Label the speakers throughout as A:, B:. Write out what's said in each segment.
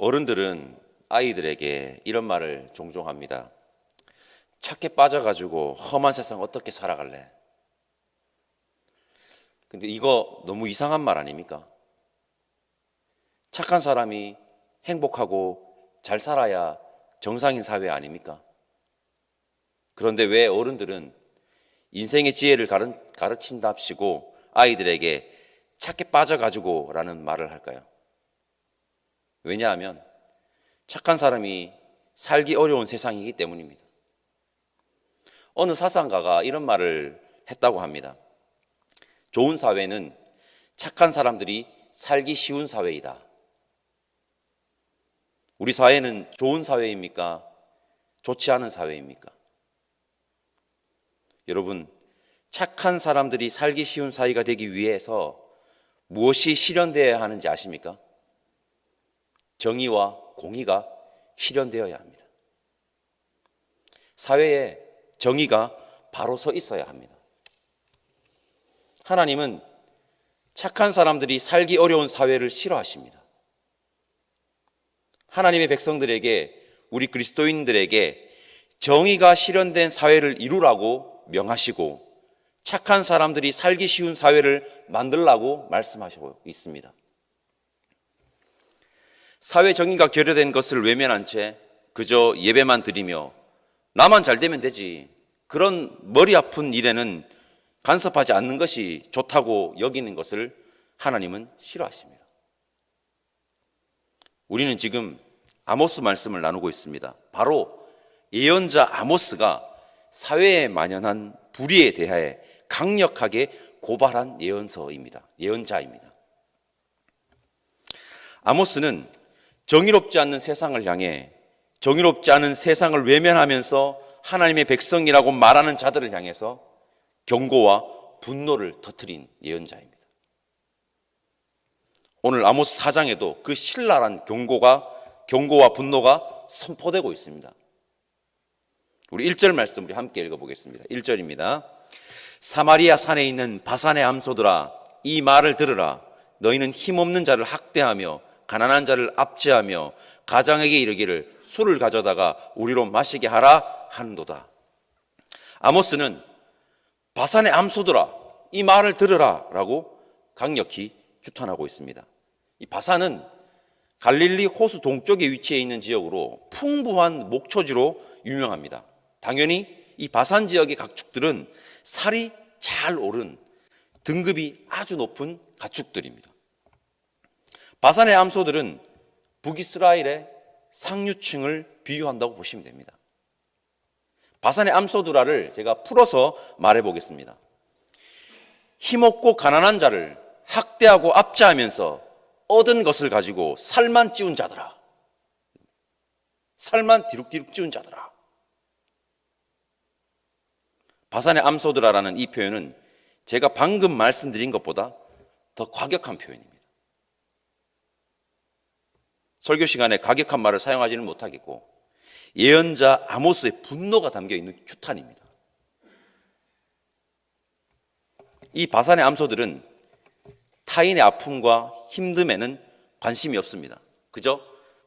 A: 어른들은 아이들에게 이런 말을 종종 합니다. 착해 빠져가지고 험한 세상 어떻게 살아갈래? 근데 이거 너무 이상한 말 아닙니까? 착한 사람이 행복하고 잘 살아야 정상인 사회 아닙니까? 그런데 왜 어른들은 인생의 지혜를 가르, 가르친답시고 아이들에게 착해 빠져가지고 라는 말을 할까요? 왜냐하면 착한 사람이 살기 어려운 세상이기 때문입니다. 어느 사상가가 이런 말을 했다고 합니다. 좋은 사회는 착한 사람들이 살기 쉬운 사회이다. 우리 사회는 좋은 사회입니까? 좋지 않은 사회입니까? 여러분, 착한 사람들이 살기 쉬운 사회가 되기 위해서 무엇이 실현되어야 하는지 아십니까? 정의와 공의가 실현되어야 합니다. 사회에 정의가 바로 서 있어야 합니다. 하나님은 착한 사람들이 살기 어려운 사회를 싫어하십니다. 하나님의 백성들에게 우리 그리스도인들에게 정의가 실현된 사회를 이루라고 명하시고 착한 사람들이 살기 쉬운 사회를 만들라고 말씀하시고 있습니다. 사회 정의가 결여된 것을 외면한 채 그저 예배만 드리며 나만 잘 되면 되지. 그런 머리 아픈 일에는 간섭하지 않는 것이 좋다고 여기는 것을 하나님은 싫어하십니다. 우리는 지금 아모스 말씀을 나누고 있습니다. 바로 예언자 아모스가 사회에 만연한 불의에 대하여 강력하게 고발한 예언서입니다. 예언자입니다. 아모스는 정의롭지 않는 세상을 향해 정의롭지 않은 세상을 외면하면서 하나님의 백성이라고 말하는 자들을 향해서 경고와 분노를 터뜨린 예언자입니다. 오늘 아모스 4장에도 그 신랄한 경고가 경고와 분노가 선포되고 있습니다. 우리 1절 말씀 우리 함께 읽어 보겠습니다. 1절입니다. 사마리아 산에 있는 바산의 암소들아 이 말을 들으라 너희는 힘없는 자를 학대하며 가난한 자를 압제하며 가장에게 이르기를 술을 가져다가 우리로 마시게 하라 하는도다. 아모스는 바산의 암소들아 이 말을 들으라라고 강력히 규탄하고 있습니다. 이 바산은 갈릴리 호수 동쪽에 위치해 있는 지역으로 풍부한 목초지로 유명합니다. 당연히 이 바산 지역의 가축들은 살이 잘 오른 등급이 아주 높은 가축들입니다. 바산의 암소들은 북이스라엘의 상류층을 비유한다고 보시면 됩니다. 바산의 암소드라를 제가 풀어서 말해 보겠습니다. 힘없고 가난한 자를 학대하고 압제하면서 얻은 것을 가지고 살만 찌운 자들아. 살만 디룩디룩 찌운 자들아. 바산의 암소드라라는 이 표현은 제가 방금 말씀드린 것보다 더 과격한 표현입니다. 설교 시간에 과격한 말을 사용하지는 못하겠고 예언자 아모스의 분노가 담겨 있는 규탄입니다. 이 바산의 암소들은 타인의 아픔과 힘듦에는 관심이 없습니다. 그죠?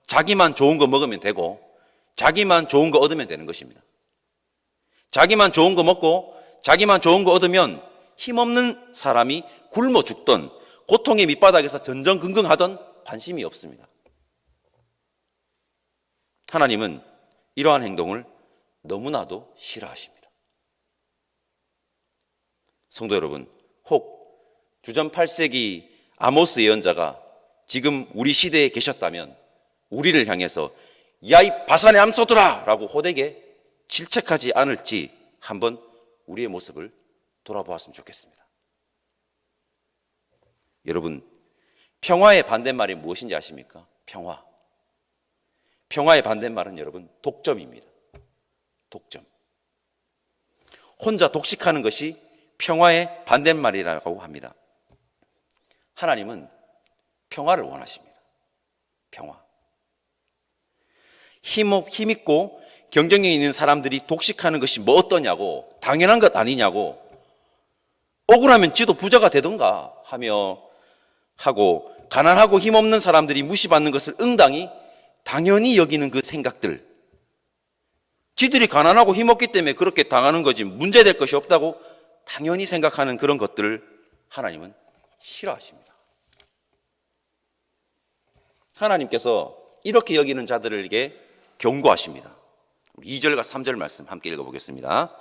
A: 자기만 좋은 거 먹으면 되고 자기만 좋은 거 얻으면 되는 것입니다. 자기만 좋은 거 먹고 자기만 좋은 거 얻으면 힘없는 사람이 굶어 죽던 고통의 밑바닥에서 전전긍긍하던 관심이 없습니다. 하나님은 이러한 행동을 너무나도 싫어하십니다. 성도 여러분, 혹 주전 8세기 아모스 예언자가 지금 우리 시대에 계셨다면 우리를 향해서 야 이 바산의 암소들아 라고 호되게 질책하지 않을지 한번 우리의 모습을 돌아보았으면 좋겠습니다. 여러분, 평화의 반대말이 무엇인지 아십니까? 평화. 평화의 반대말은 여러분 독점입니다. 독점. 혼자 독식하는 것이 평화의 반대말이라고 합니다. 하나님은 평화를 원하십니다. 평화. 힘, 힘있고 경쟁력 있는 사람들이 독식하는 것이 뭐 어떠냐고, 당연한 것 아니냐고, 억울하면 지도 부자가 되던가 하며 하고, 가난하고 힘없는 사람들이 무시받는 것을 응당히 당연히 여기는 그 생각들, 지들이 가난하고 힘없기 때문에 그렇게 당하는 거지 문제될 것이 없다고 당연히 생각하는 그런 것들을 하나님은 싫어하십니다. 하나님께서 이렇게 여기는 자들에게 경고하십니다. 2절과 3절 말씀 함께 읽어보겠습니다.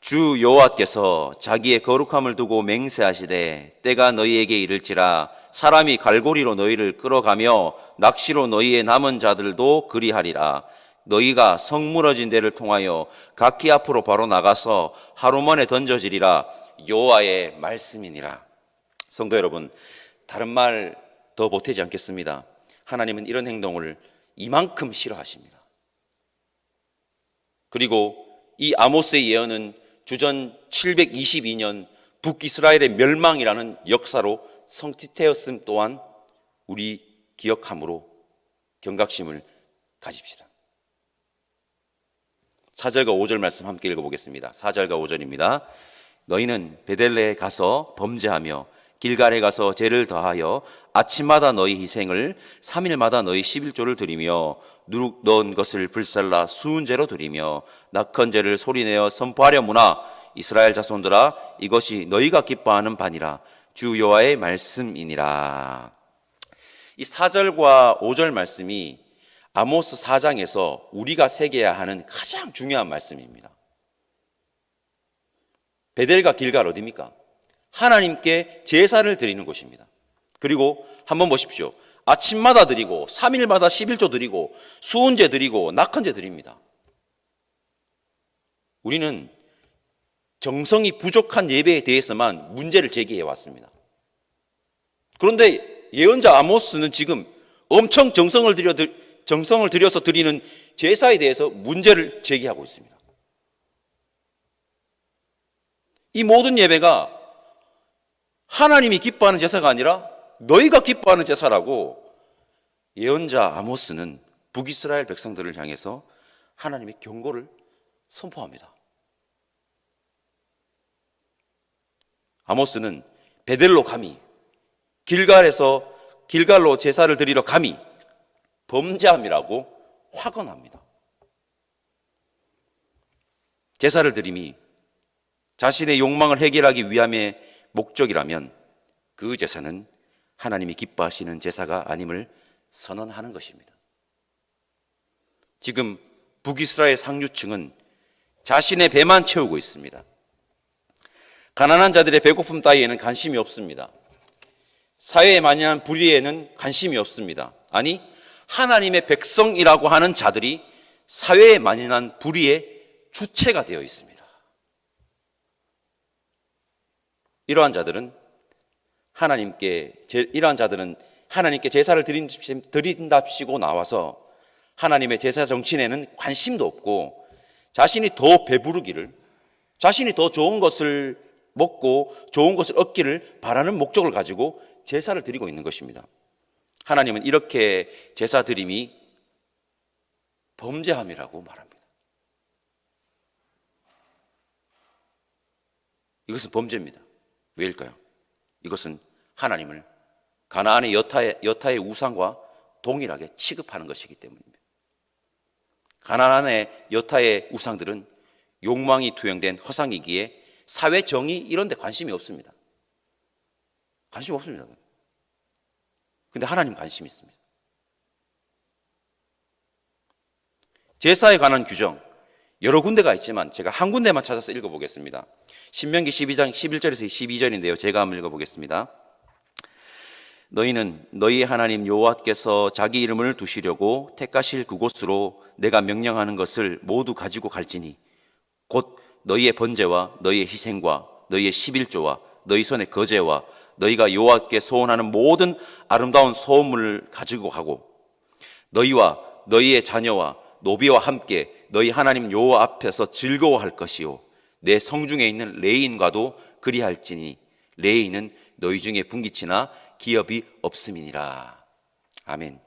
A: 주 여호와께서 자기의 거룩함을 두고 맹세하시되 때가 너희에게 이를지라 사람이 갈고리로 너희를 끌어가며 낚시로 너희의 남은 자들도 그리하리라. 너희가 성 무너진 데를 통하여 각기 앞으로 바로 나가서 하루 만에 던져지리라. 여호와의 말씀이니라. 성도 여러분 다른 말 더 보태지 않겠습니다. 하나님은 이런 행동을 이만큼 싫어하십니다. 그리고 이 아모스의 예언은 주전 722년 북이스라엘의 멸망이라는 역사로 성취되었음 또한 우리 기억함으로 경각심을 가집시다. 4절과 5절 말씀 함께 읽어보겠습니다. 4절과 5절입니다. 너희는 베델레에 가서 범죄하며 길갈에 가서 죄를 더하여 아침마다 너희 희생을 3일마다 너희 11조를 드리며 누룩 넣은 것을 불살라 수은제로 드리며 낙헌제를 소리내어 선포하려무나 이스라엘 자손들아 이것이 너희가 기뻐하는 바니라 주 여호와의 말씀이니라. 이 4절과 5절 말씀이 아모스 4장에서 우리가 새겨야 하는 가장 중요한 말씀입니다. 베델과 길갈 어디입니까? 하나님께 제사를 드리는 곳입니다. 그리고 한번 보십시오. 아침마다 드리고 3일마다 11조 드리고 수은제 드리고 낙헌제 드립니다. 우리는 정성이 부족한 예배에 대해서만 문제를 제기해 왔습니다. 그런데 예언자 아모스는 지금 엄청 정성을 들여 정성을 들여서 드리는 제사에 대해서 문제를 제기하고 있습니다. 이 모든 예배가 하나님이 기뻐하는 제사가 아니라 너희가 기뻐하는 제사라고 예언자 아모스는 북이스라엘 백성들을 향해서 하나님의 경고를 선포합니다. 아모스는 베델로 감히 길갈에서 길갈로 제사를 드리러 감히 범죄함이라고 확언합니다. 제사를 드림이 자신의 욕망을 해결하기 위함의 목적이라면 그 제사는 하나님이 기뻐하시는 제사가 아님을 선언하는 것입니다. 지금 북이스라엘 상류층은 자신의 배만 채우고 있습니다. 가난한 자들의 배고픔 따위에는 관심이 없습니다. 사회에 만연한 불의에는 관심이 없습니다. 아니, 하나님의 백성이라고 하는 자들이 사회에 만연한 불의의 주체가 되어 있습니다. 이러한 자들은 하나님께 이러한 자들은 하나님께 제사를 드린답시고 나와서 하나님의 제사 정신에는 관심도 없고 자신이 더 배부르기를 자신이 더 좋은 것을 먹고 좋은 것을 얻기를 바라는 목적을 가지고 제사를 드리고 있는 것입니다. 하나님은 이렇게 제사 드림이 범죄함이라고 말합니다. 이것은 범죄입니다. 왜일까요? 이것은 하나님을 가나안의 여타의, 여타의 우상과 동일하게 취급하는 것이기 때문입니다. 가나안의 여타의 우상들은 욕망이 투영된 허상이기에 사회 정의 이런 데 관심이 없습니다. 관심 없습니다. 근데 하나님 관심이 있습니다. 제사에 관한 규정 여러 군데가 있지만 제가 한 군데만 찾아서 읽어보겠습니다. 신명기 12장 11절에서 12절인데요. 제가 한번 읽어보겠습니다. 너희는 너희 하나님 여호와께서 자기 이름을 두시려고 택하실 그곳으로 내가 명령하는 것을 모두 가지고 갈지니 곧 너희의 번제와 너희의 희생과 너희의 11조와 너희 손의 거제와 너희가 여호와께 소원하는 모든 아름다운 소음을 가지고 가고 너희와 너희의 자녀와 노비와 함께 너희 하나님 여호와 앞에서 즐거워할 것이요 내 성중에 있는 레인과도 그리할지니 레인은 너희 중에 분기치나 기업이 없음이니라. 아멘.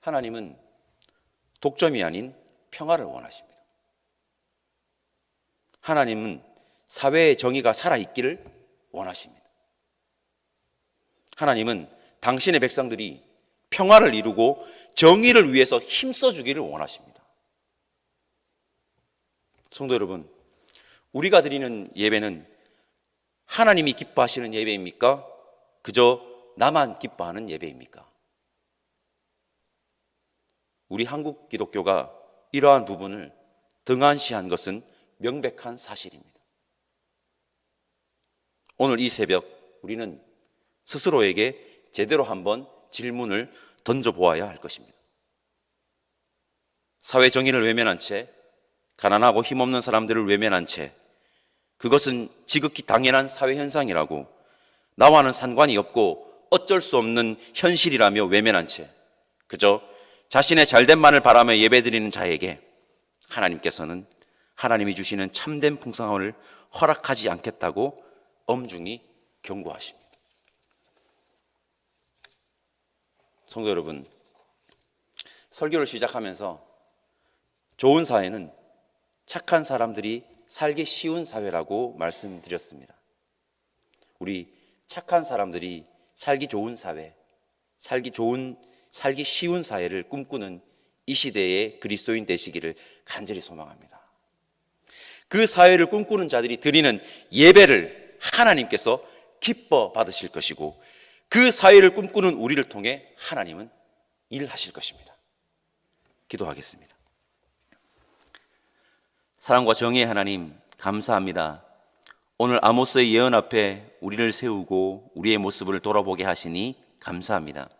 A: 하나님은 독점이 아닌 평화를 원하십니다. 하나님은 사회의 정의가 살아있기를 원하십니다. 하나님은 당신의 백성들이 평화를 이루고 정의를 위해서 힘써 주기를 원하십니다. 성도 여러분, 우리가 드리는 예배는 하나님이 기뻐하시는 예배입니까? 그저 나만 기뻐하는 예배입니까? 우리 한국 기독교가 이러한 부분을 등한시한 것은 명백한 사실입니다. 오늘 이 새벽 우리는 스스로에게 제대로 한번 질문을 던져보아야 할 것입니다. 사회 정의를 외면한 채, 가난하고 힘없는 사람들을 외면한 채, 그것은 지극히 당연한 사회 현상이라고 나와는 상관이 없고 어쩔 수 없는 현실이라며 외면한 채, 그저 자신의 잘됨만을 바라며 예배드리는 자에게 하나님께서는 하나님이 주시는 참된 풍성함을 허락하지 않겠다고 엄중히 경고하십니다. 성도 여러분, 설교를 시작하면서 좋은 사회는 착한 사람들이 살기 쉬운 사회라고 말씀드렸습니다. 우리 착한 사람들이 살기 좋은 사회, 살기 좋은, 살기 쉬운 사회를 꿈꾸는 이 시대의 그리스도인 되시기를 간절히 소망합니다. 그 사회를 꿈꾸는 자들이 드리는 예배를 하나님께서 기뻐 받으실 것이고 그 사회를 꿈꾸는 우리를 통해 하나님은 일하실 것입니다. 기도하겠습니다. 사랑과 정의의 하나님, 감사합니다. 오늘 아모스의 예언 앞에 우리를 세우고 우리의 모습을 돌아보게 하시니 감사합니다.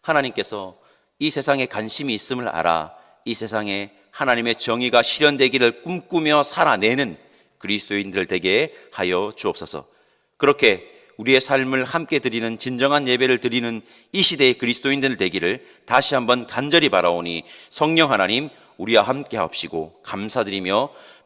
A: 하나님께서 이 세상에 관심이 있음을 알아 이 세상에 하나님의 정의가 실현되기를 꿈꾸며 살아내는 그리스도인들 되게 하여 주옵소서. 그렇게 우리의 삶을 함께 드리는 진정한 예배를 드리는 이 시대의 그리스도인들 되기를 다시 한번 간절히 바라오니 성령 하나님 우리와 함께 합시고 감사드리며